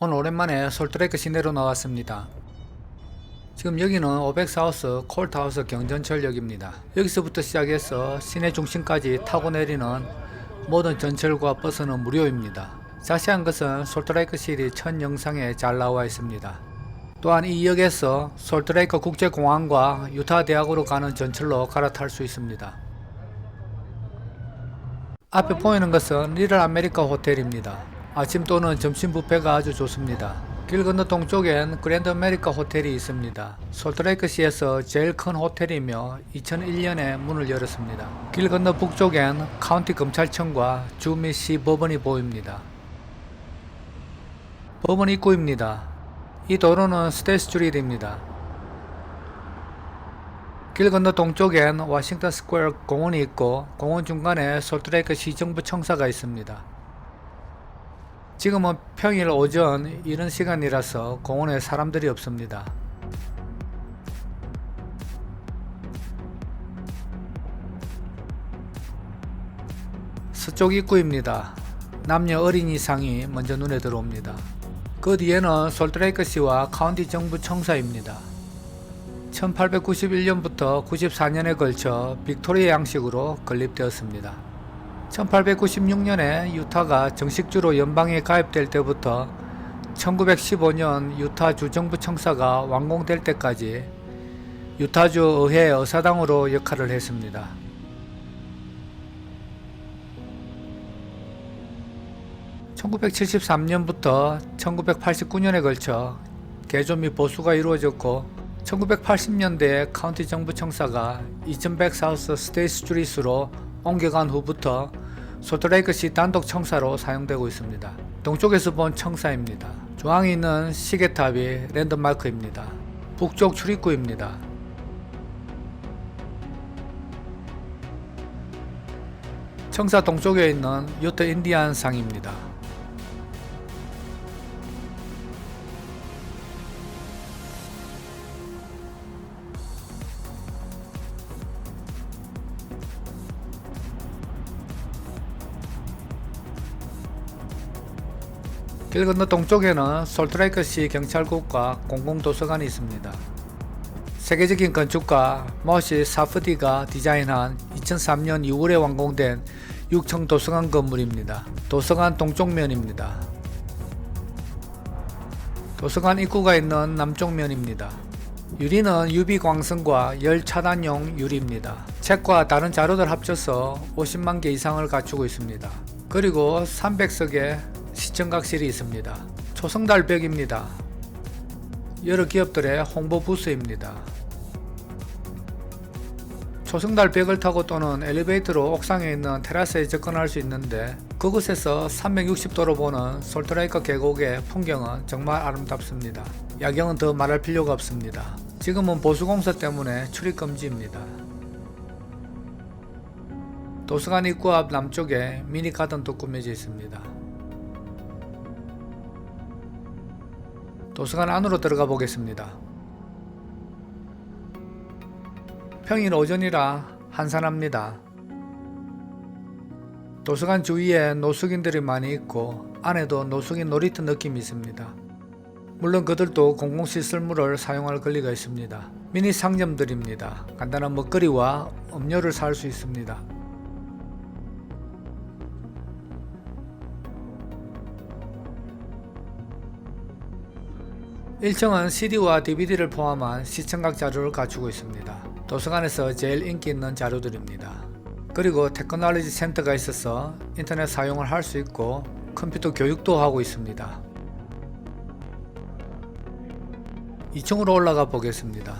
오늘 오랜만에 솔트레이크 시내로 나왔습니다. 지금 여기는 500사우스 콜트하우스 경전철역입니다. 여기서부터 시작해서 시내 중심까지 타고 내리는 모든 전철과 버스는 무료입니다. 자세한 것은 솔트레이크 시리 첫 영상에 잘 나와 있습니다. 또한 이 역에서 솔트레이크 국제공항과 유타 대학으로 가는 전철로 갈아탈 수 있습니다. 앞에 보이는 것은 리틀 아메리카 호텔입니다. 아침 또는 점심 뷔페가 아주 좋습니다. 길 건너 동쪽엔 그랜드 아메리카 호텔이 있습니다. 솔트레이크시에서 제일 큰 호텔이며 2001년에 문을 열었습니다. 길 건너 북쪽엔 카운티 검찰청과 주및시 법원이 보입니다. 법원 입구입니다. 이 도로는 스테이 스트리트입니다. 길 건너 동쪽엔 워싱턴 스퀘어 공원이 있고 공원 중간에 솔트레이크 시정부 청사가 있습니다. 지금은 평일 오전 이런 시간이라서 공원에 사람들이 없습니다. 서쪽 입구입니다. 남녀 어린이 상이 먼저 눈에 들어옵니다. 그 뒤에는 솔트레이크시와 카운티 정부 청사입니다. 1891년부터 94년에 걸쳐 빅토리아 양식으로 건립되었습니다. 1896년에 유타가 정식주로 연방에 가입될 때부터 1915년 유타 주 정부 청사가 완공될 때까지 유타주 의회 의사당으로 역할을 했습니다. (1973년부터) (1989년에) 걸쳐 개조 및 보수가 이루어졌고 1980년대에 카운티 정부 청사가 2100 사우스 스테이 스트리트로 옮겨간 후부터 솔트레이크시 단독 청사로 사용되고 있습니다. 동쪽에서 본 청사입니다. 중앙에 있는 시계탑이 랜드마크입니다. 북쪽 출입구입니다. 청사 동쪽에 있는 요트 인디안 상입니다. 길 건너 동쪽에는 솔트레이크시 경찰국과 공공도서관이 있습니다. 세계적인 건축가 머시 사프디가 디자인한 2003년 2월에 완공된 6층 도서관 건물입니다. 도서관 동쪽면입니다. 도서관 입구가 있는 남쪽면입니다. 유리는 UV 광선과 열 차단용 유리입니다. 책과 다른 자료들 합쳐서 50만 개 이상을 갖추고 있습니다. 그리고 300석의 시청각실이 있습니다. 초성달벽입니다. 여러 기업들의 홍보 부스입니다. 초성달벽을 타고 또는 엘리베이터로 옥상에 있는 테라스에 접근할 수 있는데 그곳에서 360도로 보는 솔트레이크 계곡의 풍경은 정말 아름답습니다. 야경은 더 말할 필요가 없습니다. 지금은 보수공사 때문에 출입 금지입니다. 도서관 입구 앞 남쪽에 미니 가든도 꾸며져 있습니다. 도서관 안으로 들어가 보겠습니다. 평일 오전이라 한산합니다. 도서관 주위에 노숙인들이 많이 있고 안에도 노숙인 놀이터 느낌이 있습니다. 물론 그들도 공공시설물을 사용할 권리가 있습니다. 미니 상점들입니다. 간단한 먹거리와 음료를 살 수 있습니다. 1층은 CD와 DVD를 포함한 시청각 자료를 갖추고 있습니다. 도서관에서 제일 인기 있는 자료들입니다. 그리고 테크놀로지 센터가 있어서 인터넷 사용을 할 수 있고 컴퓨터 교육도 하고 있습니다. 2층으로 올라가 보겠습니다.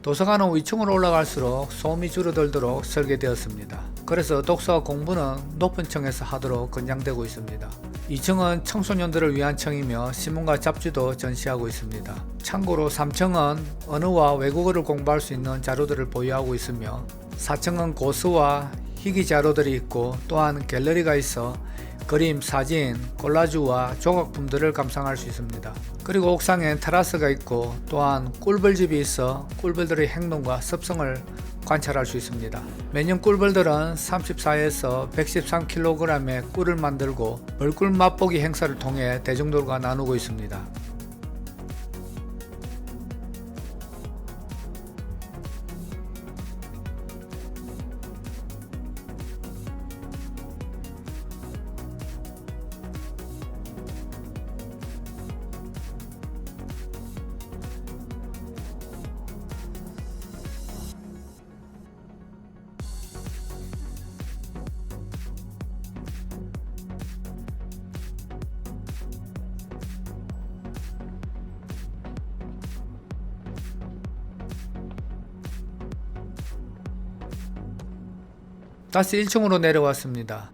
도서관은 위층으로 올라갈수록 소음이 줄어들도록 설계되었습니다. 그래서 독서와 공부는 높은 층에서 하도록 권장되고 있습니다. 2층은 청소년들을 위한 층이며 신문과 잡지도 전시하고 있습니다. 참고로 3층은 언어와 외국어를 공부할 수 있는 자료들을 보유하고 있으며 4층은 고스와 희귀 자료들이 있고 또한 갤러리가 있어 그림, 사진, 콜라주와 조각품들을 감상할 수 있습니다. 그리고 옥상엔 테라스가 있고 또한 꿀벌집이 있어 꿀벌들의 행동과 습성을 관찰할 수 있습니다. 매년 꿀벌들은 34에서 113kg의 꿀을 만들고 벌꿀 맛보기 행사를 통해 대중들과 나누고 있습니다. 다시 1층으로 내려왔습니다.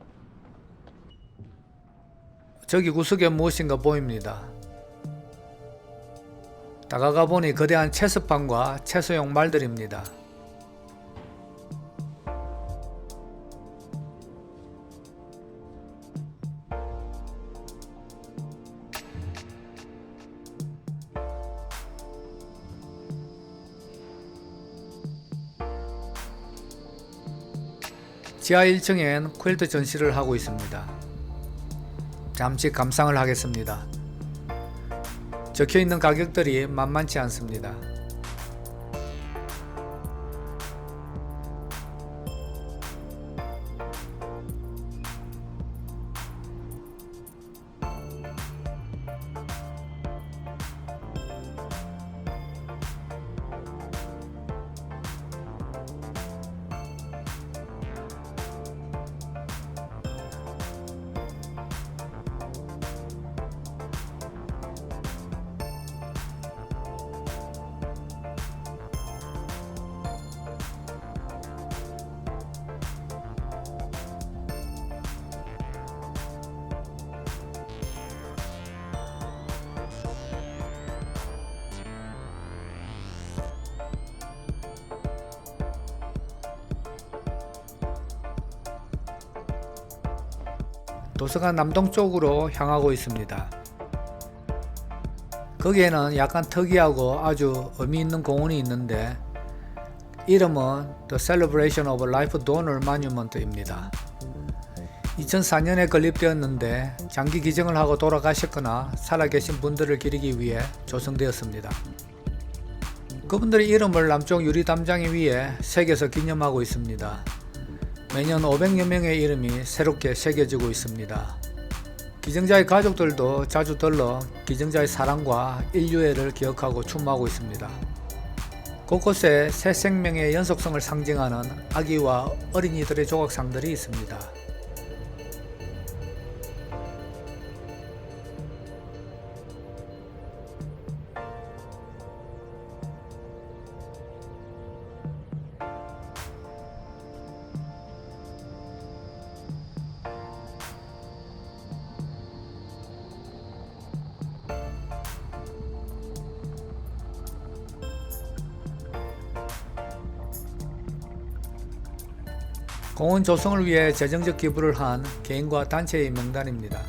저기 구석에 무엇인가 보입니다. 다가가 보니 거대한 채습판과 채소용 말들입니다. 지하 1층엔 퀼트 전시를 하고 있습니다. 잠시 감상을 하겠습니다. 적혀 있는 가격들이 만만치 않습니다. 도서관 남동쪽으로 향하고 있습니다. 거기에는 약간 특이하고 아주 의미 있는 공원이 있는데 이름은 The Celebration of Life Donor Monument입니다. 2004년에 건립되었는데 장기 기증을 하고 돌아가셨거나 살아계신 분들을 기리기 위해 조성되었습니다. 그분들의 이름을 남쪽 유리 담장 위에 새겨서 기념하고 있습니다. 매년 500여 명의 이름이 새롭게 새겨지고 있습니다. 기증자의 가족들도 자주 들러 기증자의 사랑과 인류애를 기억하고 추모하고 있습니다. 곳곳에 새 생명의 연속성을 상징하는 아기와 어린이들의 조각상들이 있습니다. 공원 조성을 위해 재정적 기부를 한 개인과 단체의 명단입니다.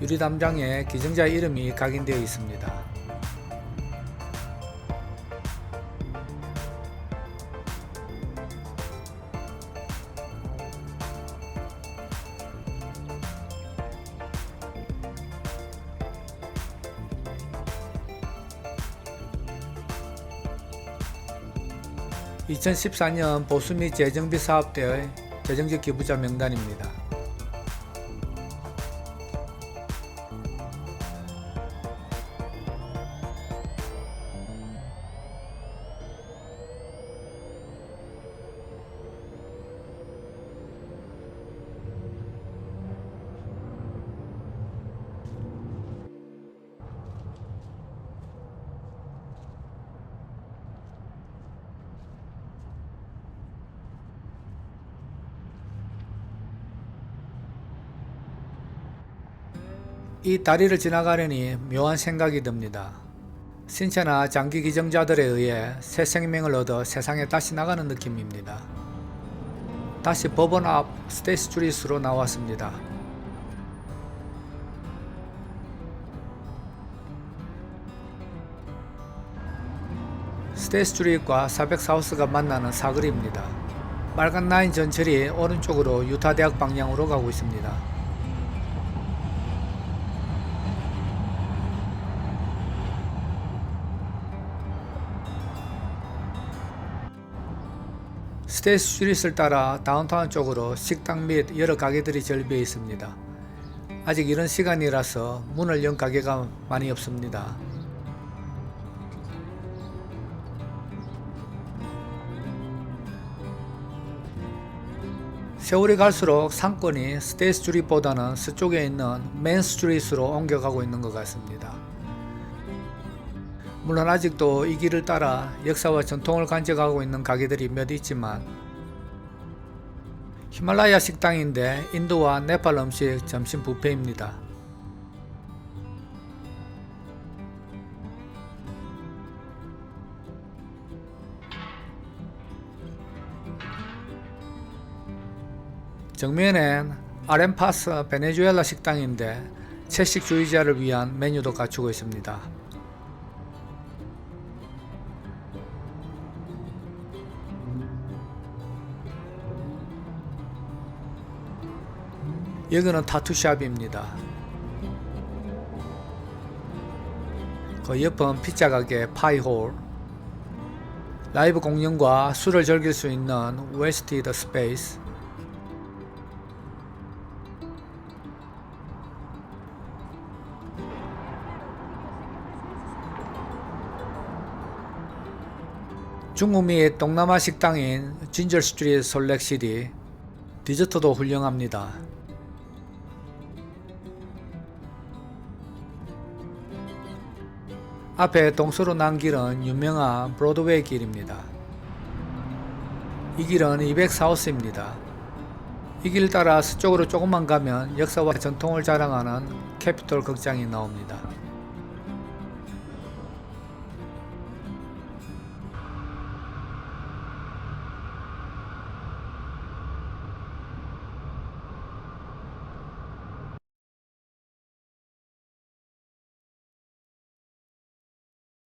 유리 담장에 기증자 이름이 각인되어 있습니다. (2014년) 보수 및 재정비 사업대의 재정적 기부자 명단입니다. 이 다리를 지나가려니 묘한 생각이 듭니다. 신체나 장기 기증자들에 의해 새 생명을 얻어 세상에 다시 나가는 느낌입니다. 다시 법원 앞 스테이스 주리스로 나왔습니다. 스테이스 스트리트과 400 사우스가 만나는 사거리입니다. 빨간 라인 전철이 오른쪽으로 유타 대학 방향으로 가고 있습니다. 스테이스 스트리트를 따라 다운타운 쪽으로 식당 및 여러 가게들이 절비해 있습니다. 아직 이런 시간이라서 문을 연 가게가 많이 없습니다. 세월이 갈수록 상권이 스테이스 스트리트보다는 서쪽에 있는 맨 스트리트로 옮겨가고 있는 것 같습니다. 물론 아직도 이 길을 따라 역사와 전통을 간직하고 있는 가게들이 몇 있지만 히말라야 식당인데 인도와 네팔 음식 점심 뷔페입니다. 정면엔 아렌파스 베네수엘라 식당인데 채식주의자를 위한 메뉴도 갖추고 있습니다. 여기는 타투샵입니다. 그 옆은 피자 가게 파이홀 라이브 공연과 술을 즐길 수 있는 웨스티드 스페이스 중국 및 동남아 식당인 진절 스트리트 솔렉시티 디저트도 훌륭합니다. 앞에 동서로 난 길은 유명한 브로드웨이 길입니다. 이 길은 200사우스입니다. 이 길 따라 서쪽으로 조금만 가면 역사와 전통을 자랑하는 캐피톨 극장이 나옵니다.